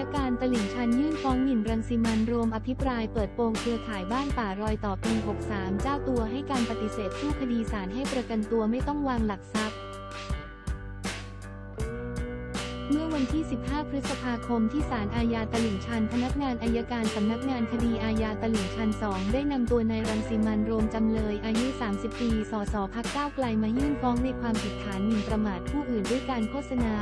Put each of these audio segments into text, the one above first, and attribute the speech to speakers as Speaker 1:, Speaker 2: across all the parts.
Speaker 1: ายการตลิ่งชันยื่นฟ้องหมิ่นรังสิมันรวมอภิปรายเปิดโปงเครือข่ายบ้านป่ารอยต่อปี 63 เจ้าตัวให้การปฏิเสธสู้คดีศาลให้ประกันตัวไม่ต้องวางหลักทรัพย์ เมื่อวันที่ 15 พฤษภาคมที่ศาลอาญาตลิ่งชัน พนักงานอายการสำนักงานคดีอาญาตลิ่งชัน 2 ได้นำตัวนายรังสิมันโรมจำเลยอายุ 30 ปี สสพักก้าวไกลมายื่นฟ้องในความผิดฐานหมิ่นประมาทผู้อื่นด้วยการโฆษณา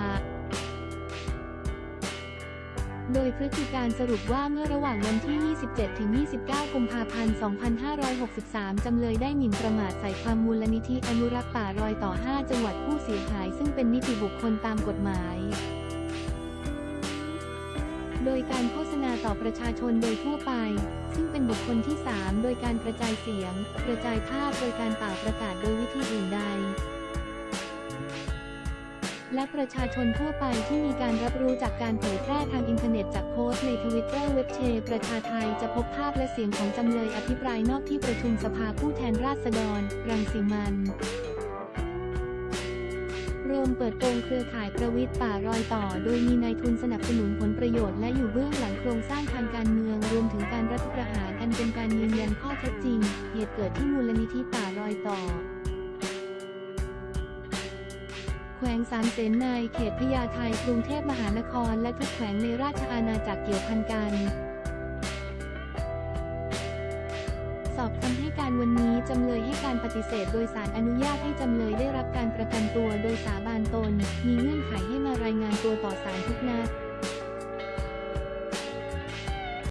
Speaker 1: โดยพฤติการสรุปว่าเมื่อระหว่างวันที่ 27 ถึง 29 กุมภาพันธ์ 2563 จำเลยได้หมิ่นประมาทใส่ความมูลนิธิอนุรักษ์ป่ารอยต่อ 5 จังหวัดผู้เสียหาย ซึ่งเป็นนิติบุคคลตามกฎหมาย โดยการโฆษณาต่อประชาชนโดยทั่วไป ซึ่งเป็นบุคคลที่ 3 โดยการกระจายเสียง กระจายภาพโดยการเป่าประกาศโดยวิธีอื่นใด และประชาชนทั่วไปที่มีการรับรู้จากการเผยแพร่ทางอินเทอร์เน็ตจากโพสต์ในทวิตเตอร์เว็บเช ประชาไทยจะพบภาพและเสียงของจำเลยอภิปรายนอกที่ประชุมสภาผู้แทนราษฎร รังสิมันรวมเปิดโปงเครือข่ายประวิทย์ป่ารอยต่อ โดยมีนายทุนสนับสนุนผลประโยชน์และอยู่เบื้องหลังโครงสร้างทางการเมือง รวมถึงการรัฐประหารอันเป็นการยืนยันข้อเท็จจริง เหตุเกิดที่มูลนิธิป่ารอยต่อ แขวงสามเสนในเขตพญาไทกรุงเทพมหานคร และทุกแขวงในราชอาณาจักรเกี่ยวพันกัน สอบคำให้การวันนี้จำเลยให้การปฏิเสธโดยสารอนุญาตให้จำเลยได้รับการประกันตัวโดยสาบานตน มีเงื่อนไขให้มารายงานตัวต่อศาลทุกนัด